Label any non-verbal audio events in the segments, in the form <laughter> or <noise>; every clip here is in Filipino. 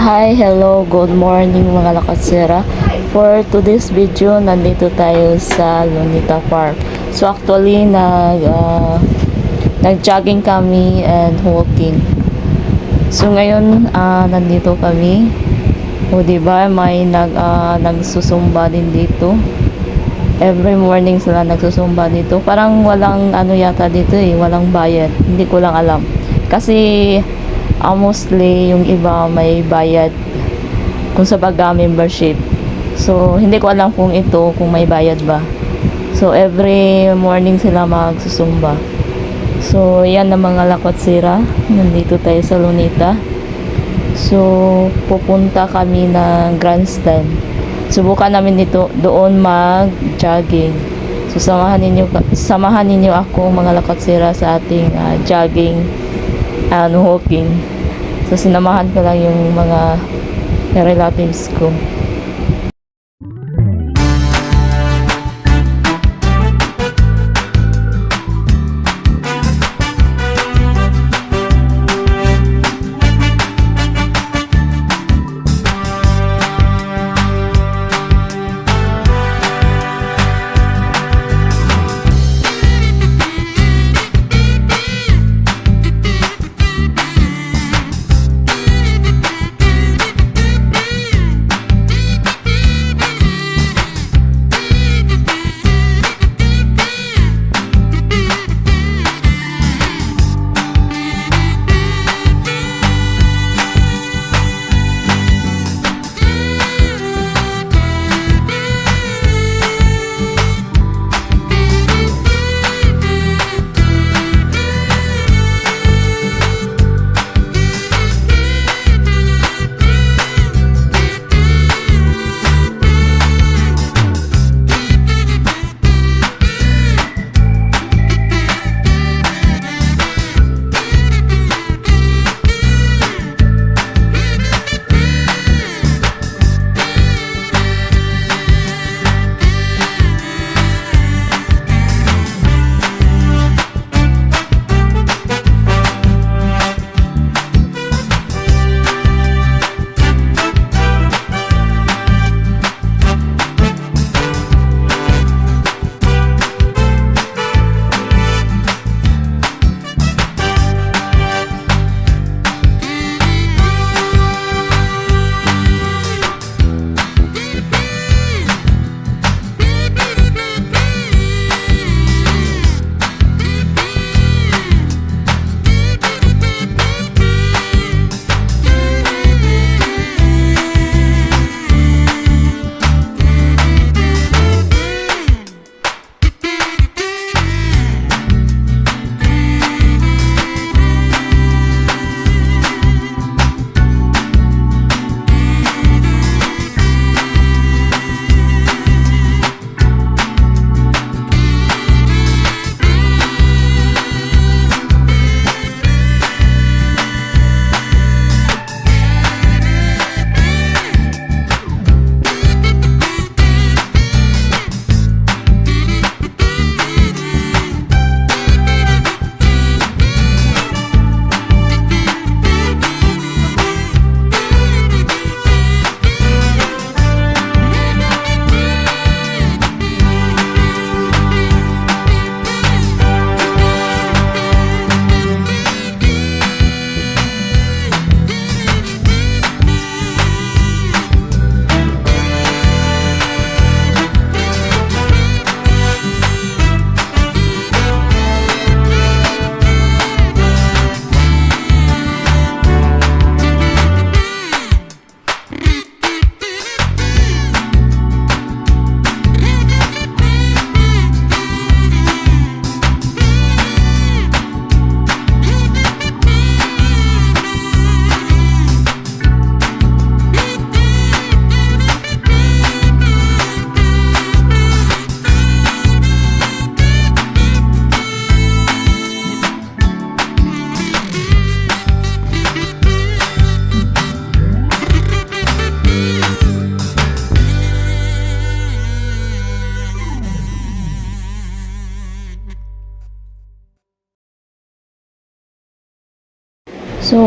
Hi, hello, good morning mga lakatsira. For today's video, nandito tayo sa Lunita Park. So actually, nag, ah, nag-jogging kami and walking. So ngayon, ah, nandito kami. O di ba may nag, ah, nagsusumba din dito. Every morning sila nagsusumba dito. Parang walang ano yata dito eh, walang bayad. Hindi ko lang alam. Kasi ah, mostly yung iba may bayad kung sa baga membership. So, hindi ko alam kung ito, kung may bayad ba. So, every morning sila magsusumba. So, yan ang mga lakot sira. Nandito tayo sa Lunita. So, pupunta kami ng grandstand. Subukan namin dito doon mag-jogging. So, samahan ninyo, samahan ninyo ako mga lakot sira sa ating ah, jogging and walking. So, sinamahan ko lang yung mga relatives ko.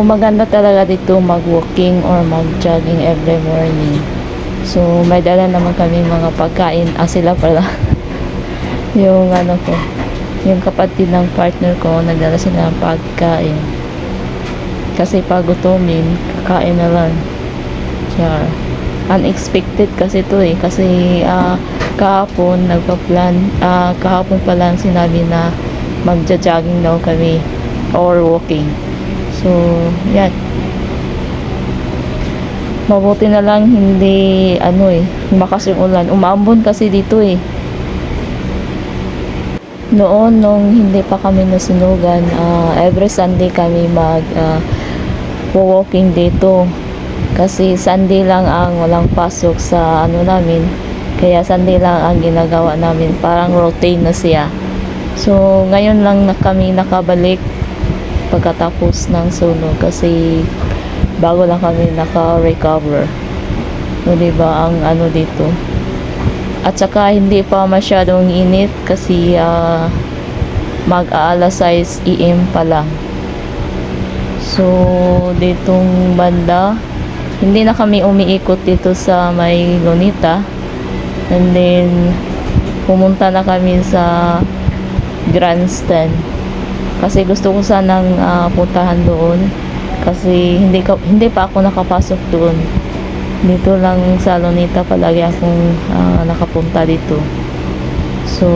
Maganda talaga dito mag-walking or mag-jogging every morning. So, may dala naman kami mga pagkain. Ah, sila pala. <laughs> yung ano ko, yung kapatid ng partner ko, nagdala sila ng pagkain. Kasi pag gutumin, kakain na lang. Char. Unexpected kasi to eh. Kasi ah, kahapon nagpa-plan, ah, kahapon pa lang sinabi na magja-jogging daw kami or walking. So, yan. Mabuti na lang hindi ano eh, lumakas yung ulan. Umambon kasi dito eh. Noon, nung hindi pa kami nasunugan, ah, every Sunday kami mag ah, walking dito. Kasi Sunday lang ang walang pasok sa ano namin. Kaya Sunday lang ang ginagawa namin. Parang routine na siya. So, ngayon lang na kami nakabalik pagkatapos ng sunog kasi bago lang kami naka-recover. So, diba, ang ano dito. At saka hindi pa masyadong init kasi ah, mag-aalas 6 AM pa lang. So, ditong banda, hindi na kami umiikot dito sa may Lunita. And then, pumunta na kami sa grandstand. Kasi gusto ko sanang ah, puntahan doon. Kasi hindi, ka, hindi pa ako nakapasok doon. Dito lang sa Lunita palagi akong ah, nakapunta dito. So,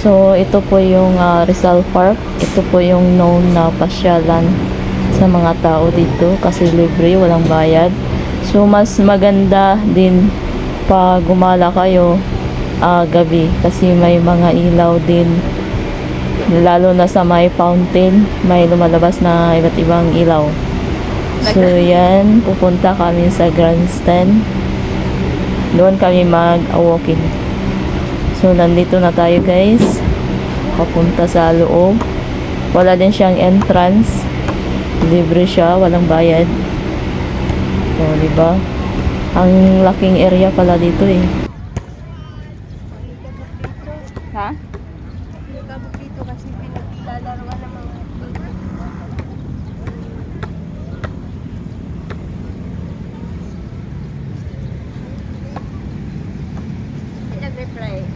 So, ito po yung ah, Rizal Park. Ito po yung known na pasyalan sa mga tao dito kasi libre, walang bayad. So, mas maganda din pag gumala kayo ah, gabi kasi may mga ilaw din. Lalo na sa may fountain, may lumalabas na iba't ibang ilaw. So, yan. Pupunta kami sa grandstand. Doon kami mag-walking. So, nandito na tayo guys. Papunta sa loob. Wala din siyang entrance. Libre siya, walang bayad. O, di ba? Ang laking area pala dito eh. Kabog dito kasi pinaglalaroan ng mga Nag-reply.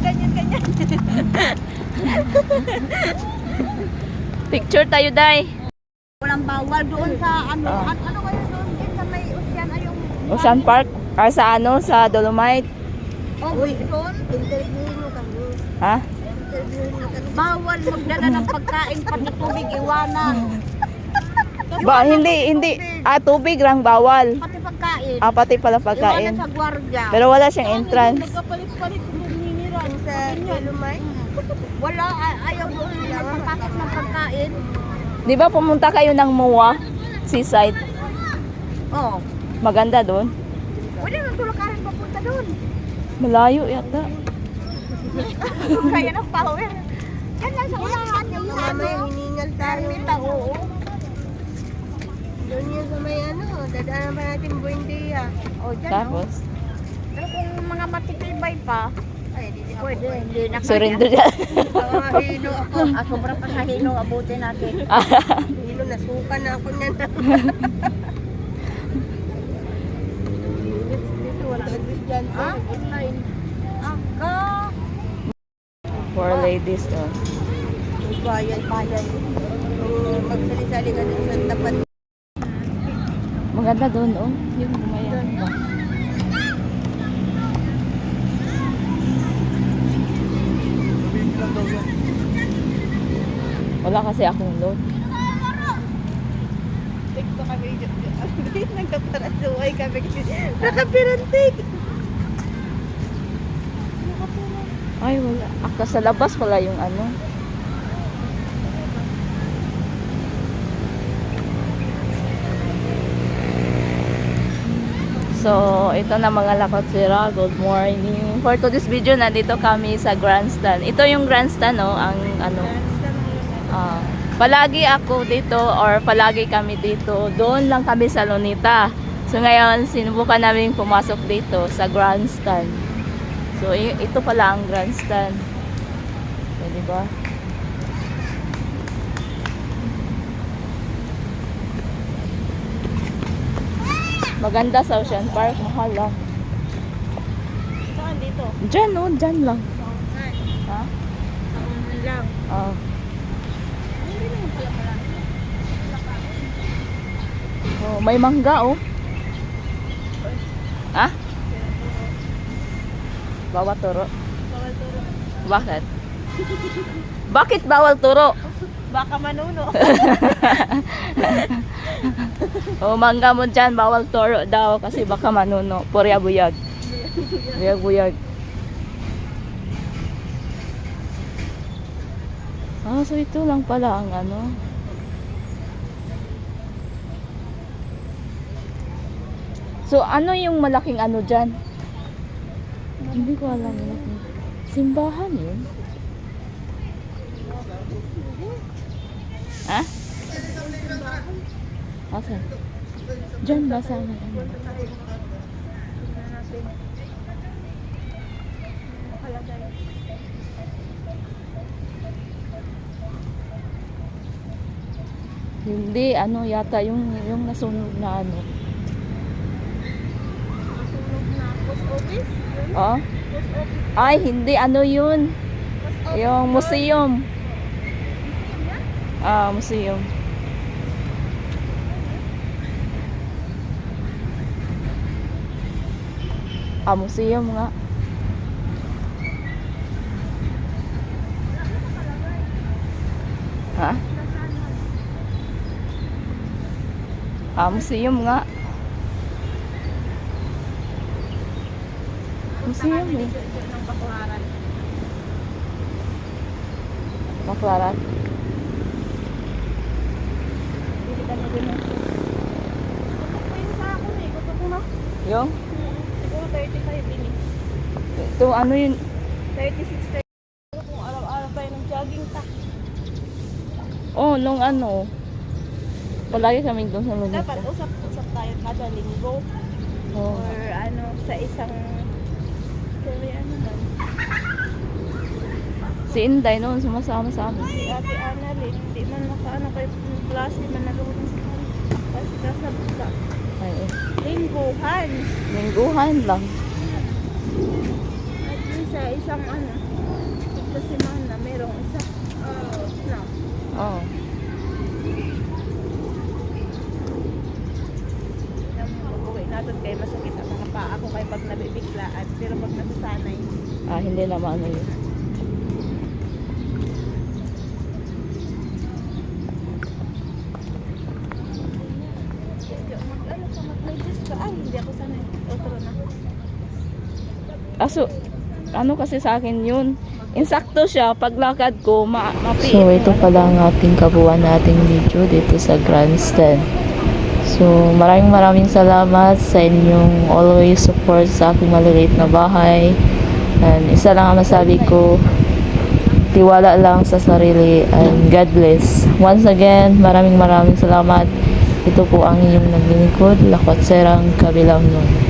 Ganyan-ganyan. <laughs> <laughs> Picture tayo, Day. Walang bawal doon sa ano, Ah. at ano kayo doon din sa may ocean ay yung Ocean Park? Ah, sa ano? Sa Dolomite? Oh, Uy, doon. Interviewin mo kami. Ha? Mo. Bawal magdala ng pagkain pati <laughs> tubig iwanan. Ba, hindi, hindi. Ah, tubig lang bawal. Pati pagkain. Ah, pati pala Iwanan pagkain. sa gwardiya. Pero wala siyang entrance. Nagkapalit-palit buminirang sa Dolomite. Wala, ay- ayaw doon magpapakit ng pagkain. Di ba pumunta kayo ng MOA? Seaside? Oh. Maganda doon. Pwede nang tulakarin papunta doon. Malayo yata. <laughs> Kaya ng power. Yan lang sa unahan yung ano. hiningal tayo. Ermita, oo. Doon yun sa may ano, dadaanan pa natin Buendia. O, dyan Tapos, Pero kung mga matitibay pa, pwede. Hindi na surrender dyan. hino ako. Ah, sobra pa sa hino, abutin natin. <laughs> hino, nasuka na ako niyan. Ah, online. Aka. For ladies, oh. Bayan, bayan. Magsali-sali ka dun sa tapat. Maganda doon, oh. Yung gumayan. Wala kasi akong load. Tikto kami. Nagkaparasuay kami. Nakapirantig. Ay, wala. Aka sa labas wala yung ano. So, ito na mga lakotsira. Good morning. For today's video, nandito kami sa grandstand. Ito yung grandstand, no? Ang ano, palagi ako dito or palagi kami dito. Doon lang kami sa Lunita. So ngayon, sinubukan namin pumasok dito sa grandstand. So ito pala ang grandstand. So, di ba? Maganda sa Ocean Park, mahal lang. Saan dito? Diyan, no? Diyan lang. Saan? Ha? Saan lang. Ah. Hindi naman pala marami. Oh, may mangga, oh. Ha? Bawal turo. Bawal turo. Bakit? Bakit bawal turo? Baka manuno. <laughs> O mangga mo dyan, bawal turo daw kasi baka manuno. Purya buyag. Buyag buyag. Ah, so ito lang pala ang ano. So ano yung malaking ano dyan? Hindi ko alam. Simbahan yun? Ha? Asan? Diyan ba sa ano? Hindi, ano yata yung, yung nasunog na ano. Office. Yun. Oh? Ay, hindi, ano yun? Yung museum. Ah, museum. Ah, museum nga. Ha? Ah, museum nga. Museum eh. Dito, dito ng Bakuharan. Maklaran. Bili ka na din ng Gusto ko yun sa akin eh. Gusto ko na. Yung? Siguro 35 din eh. Ito, ano yun? 36, 30. Kung araw-araw tayo ng jogging ta. Oh, nung ano. Palagi kami doon sa Lunita. Dapat usap-usap tayo kada linggo. Oh. Or ano, sa isang... Si Inday noon sumasama sa amin. Si Ate Annalyn, hindi man nakaano kay klase man nalunan sa kanya. Kasi kasabta. Ay, eh. Lingguhan. Lingguhan lang. At sa isang ano, ito si Mana, merong isa. Uh, na. Oh. Yung uwi natin kay masakit ang mga paa ko kay pag nabibiglaan. Pero pag nasasanay, Ah, hindi naman ano yun. ako ano ako na. Aso, ano kasi sa akin yun? Insakto siya, paglakad ko, ma mapiit. So, ito pala ang ating kabuuan nating video dito sa Grandstand. So, maraming maraming salamat sa inyong always support sa aking maliliit na bahay. And isa lang ang masabi ko, tiwala lang sa sarili and God bless. Once again, maraming maraming salamat. Ito po ang inyong naglilingkod, Lakot Serang Kabilang Nun.